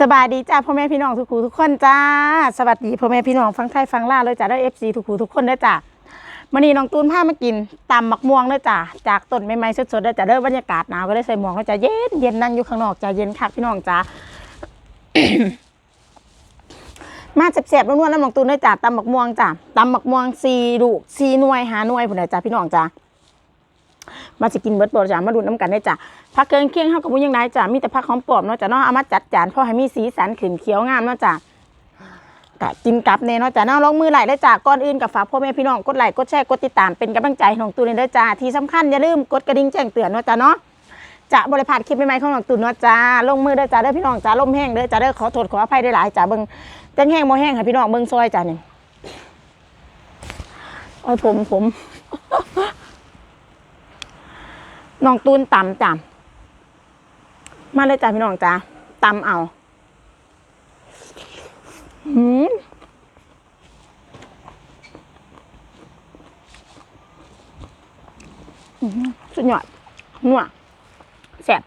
สบายดีจ้าพ่อแม่พี่น้องทุกคูทุกคนจ้า สวัสดีพ่อแม่พี่น้องฟังไทยฟังล่าเลยจ้าได้เอฟซีทุกคูทุกคนเด้จ้ามันนี้น้องตูนพามากินตำหมักม่วงเด้จ้าจากต้นไม้ๆสดๆเด้จ้าเด้อบรรยากาศหนาวก็ได้ใส่หมวกแล้วจ้าเย็นเย็นนั่งอยู่ข้างนอกจ้าเย็นคักพี่น้องจ้ามาเจ็บๆนวลๆน้ำหมักตูนเด้จ้าตำหมักม่วงจ้าตำหมักม่วงซีลูกซีหน่วยหาหน่วยพุ่นเด้อจ้าพี่น้องจ้า มาสิกินเบิดบ่จ้ะมาดูน้ำกันได้จ้ะผักเกินเคียงเฮากับบ่ยังไงจ้ะมีแต่ผักหอมปลอมเนาะจ้ะเนาะเอามาจัดจานพอให้มีสีสันขึ้นเขียวงามเนาะจ้ะกะกินกับแน่เนาะจ้ะเนาะลงมือไหลได้จ้ะก่อนอื่นกับฝากพ่อแม่พี่น้องกดไลค์กดแชร์กดติดตามเป็นกำลังใจให้น้องตูนเด้จ้ะที่สำคัญอย่าลืมกดกระดิ่งแจ้งเตือนเนาะจ้ะเนาะจะบริพาดคลิปใหม่ๆของน้องตูนเนาะจ้าลงมือเด้อจ้ะเด้อพี่น้องจ้าลมแห้งเด้อจ้ะเด้อขอโทษขออภัยได้หลายจ้ะเบิ่งจังแห้งบ่แห้งค่ะพี่น้องเบิ่งซอยจ้ะนี่โอ้ยผมผม น้องตูนตำจ้ะมาเลยจ้ะพี่น้องจ้ะตำเอาหืมสุดยอดนัวแซ่บ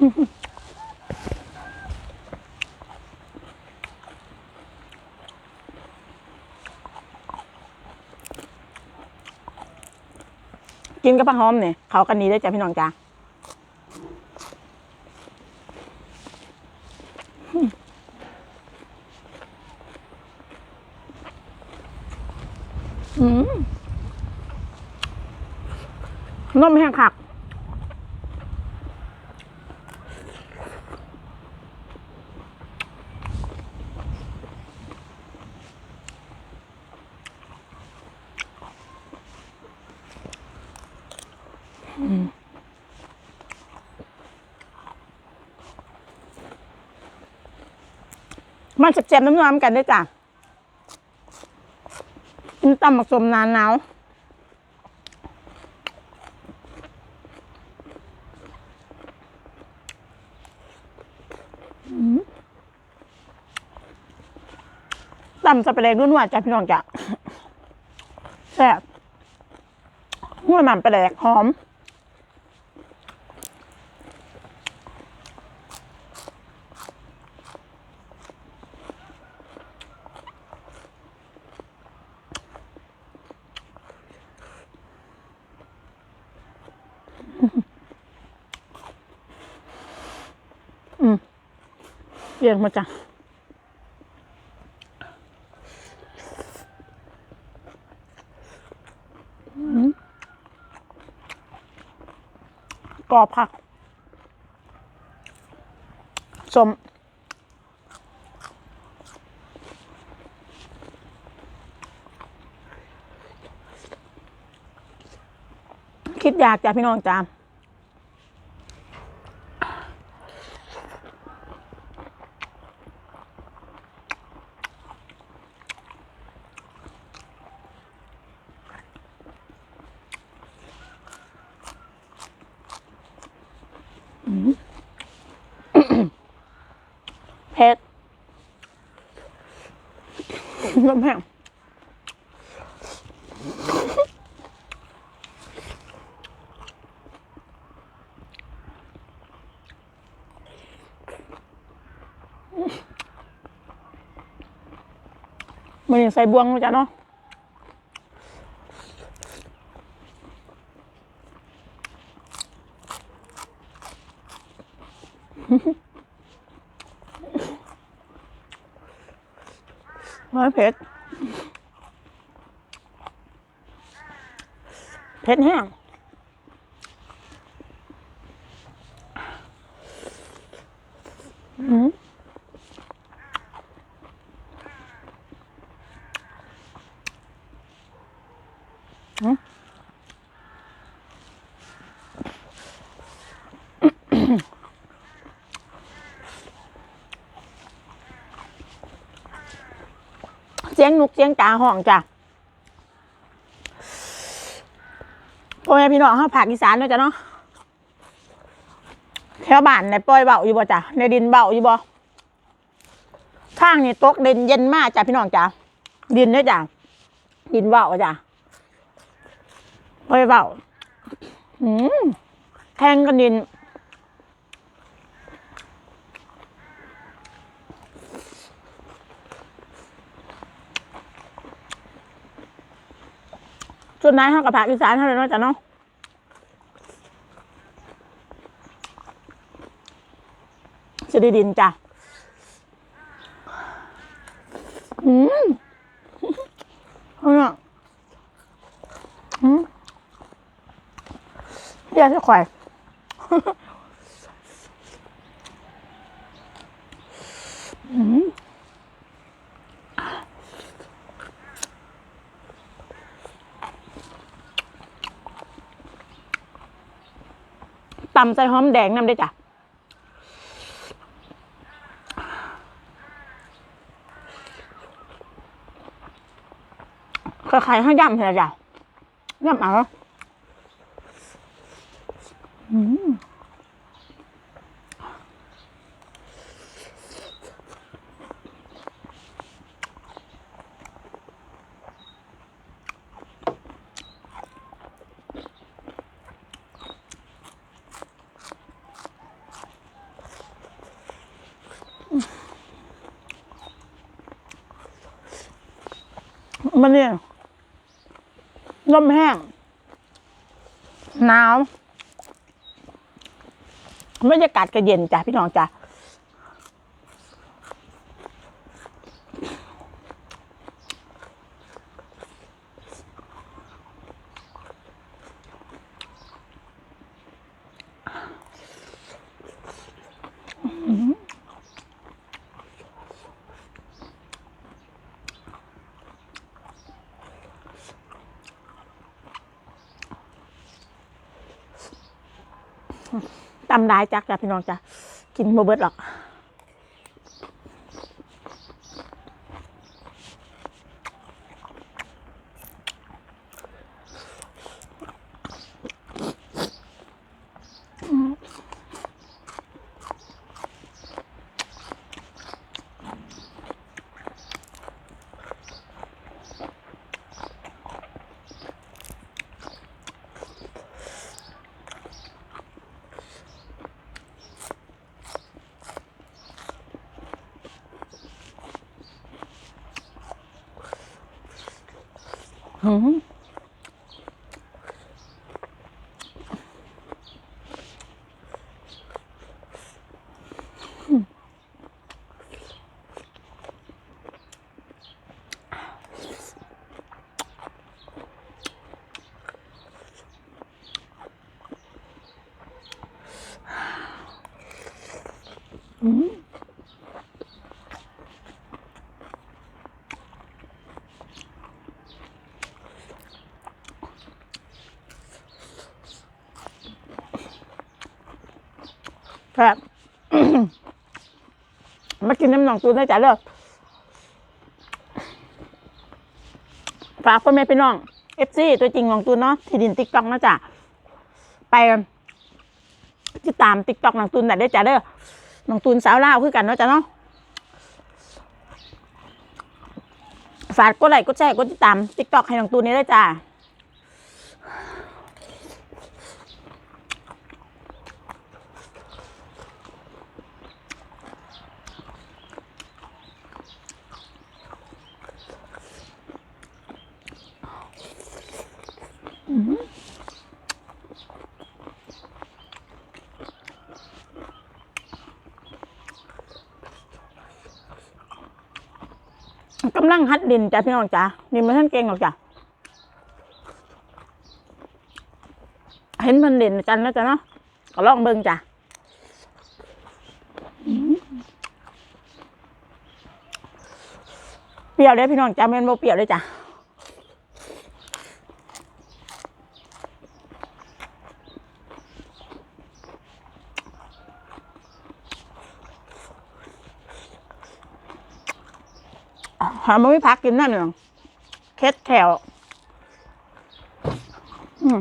อื้อหือ กินกับผักหอมเนี่ยเขากันนี้ได้อจ้ะพี่น้องจ้ะ มันเจ็บๆน้ำน้ำกันด้วยจ้ะกินตำหมักสมนานหนาวตำจะไปเลยรุ่นหว่าจ้ะพี่น้องจ้ะแซ่บหัวมันไปแดกหอม อืม เรียงมาจ้ะกรอบผักสมคิดอยากจ้ะพี่น้องจ้า เผ็ดน้ำแห้งมันยังใส่บวงมาจ้ะเนาะ ไม่เผ็ด เผ็ดแห้งอืม สียงนุกเสียงกาห้องจ้ะพ่อแม่พี่น้องเขาผักอีสานด้วยจ้ะเนาะแถวบ้านในปล่อยเบาอยู่บ่จ้ะในดินเบาอยู่บ่ข้างนี่ตกเด่นเย็นมากจ้ะพี่น้องจ้ะดินด้วยจ้ะดินเบาจ้ะปล่อยเบาอืมแทงกันดิน นายห้ากับภาคอีสานเท่านั้นเนาะจ้ะเนาะจะได้ดินจ้ะอืมเอาเนาะอืมเดี๋ยวจะข่อย อืม ตำใส่หอมแดงน้ำได้จ้ะคล้ายๆข้าวยำเหรอจ้ะยำเอาอืม มันเนี่ยลมแห้ง หนาวบรรยากาศก็เย็นจ้ะพี่น้องจ้ะ ตำได้จักจ้ะพี่น้องจ้ะกินโมเบิร์ดหรอก หื ครับมากินน้ำหนองตูนได้จ้ะเด้อฝากพ่อแม่พี่น้องเอฟซีตัวจริงของตูนเนาะที่ดินติ๊กต็อกนะจ๊ะไปติดตามติ๊กต็อกน้องตูนได้เด้จ้ะเด้อน้องตูนสาวเล่าคือกันเนาะจ้ะเนาะฝากกดไลค์กดแชร์กดติดตามติ๊กต็อกให้น้องตูนนี้ได้จ้า กำลังหัดดินจ้ะพี่น้องจ้ะดินมันท่านเก่งหรอกจ้ะเห็นมันเด่นกันแล้วจ้ะเนาะก็ลองเบิ่งจ้ะเปรี้ยวเลยพี่น้องจ้ะแม่นบ่เปรี้ยวเลยจ้ะ หามาไม่พักกินนั่นหรอกเคสแถวอืม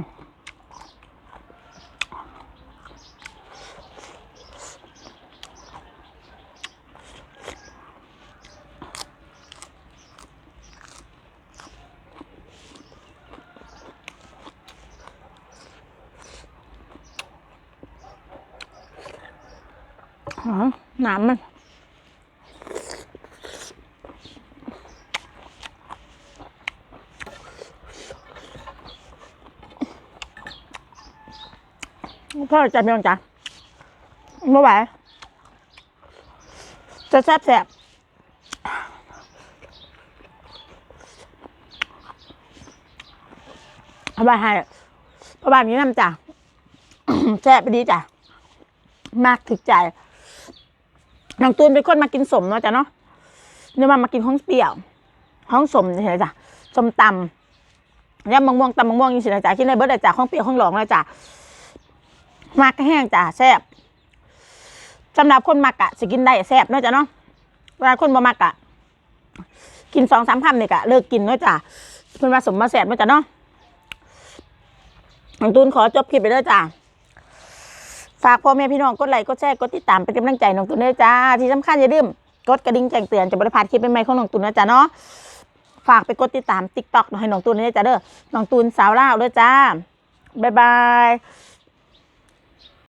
อ๋อน้ำมัน พ่อจะพี่น้องจ้ะไม่ไหวจะแซ่บแซ่บเอาไปให้ประมาณนี้น้ำจ้ะแซ่บไปดีจ้ะ มากถึกใจน้องตูนเป็นคนมากินสมเนาะจ้ะเนาะเนี่ยมามากินของเปรี้ยวห้องสมเฉยๆจ้ะสมตำยำมะม่วงตำมะม่วงยังสินะจ้ะกินได้เบิร์ดเลยจ้ะของเปรี้ยวของหลองเลยจ้ะ มากก็แห้งจ้ะแซ่บสำหรับคนมักอะสิกินได้แซ่บเนาะจ้ะเนาะเวลาคนบ่มักอะกินสองสามคำเนี่ยกะเลิกกินเนาะจ้ะเพิ่นว่าสมมาแซ่บเนาะจ้ะเนาะน้องตูนขอจบคลิปไปเลยจ้ะฝากพ่อแม่พี่น้องกดไลค์กดแชร์กดติดตามเป็นกำลังใจน้องตุนด้วยจ้าที่สำคัญอย่าลืมกดกระดิ่งแจ้งเตือนจะบริพลาดคลิปใหม่ๆของน้องตุนนะจ้าเนาะฝากไปกดติดตามติ๊กต็อกให้น้องตุนด้วยจ้าเด้อน้องตุนสาวเล่าด้วยจ้าบ๊ายบาย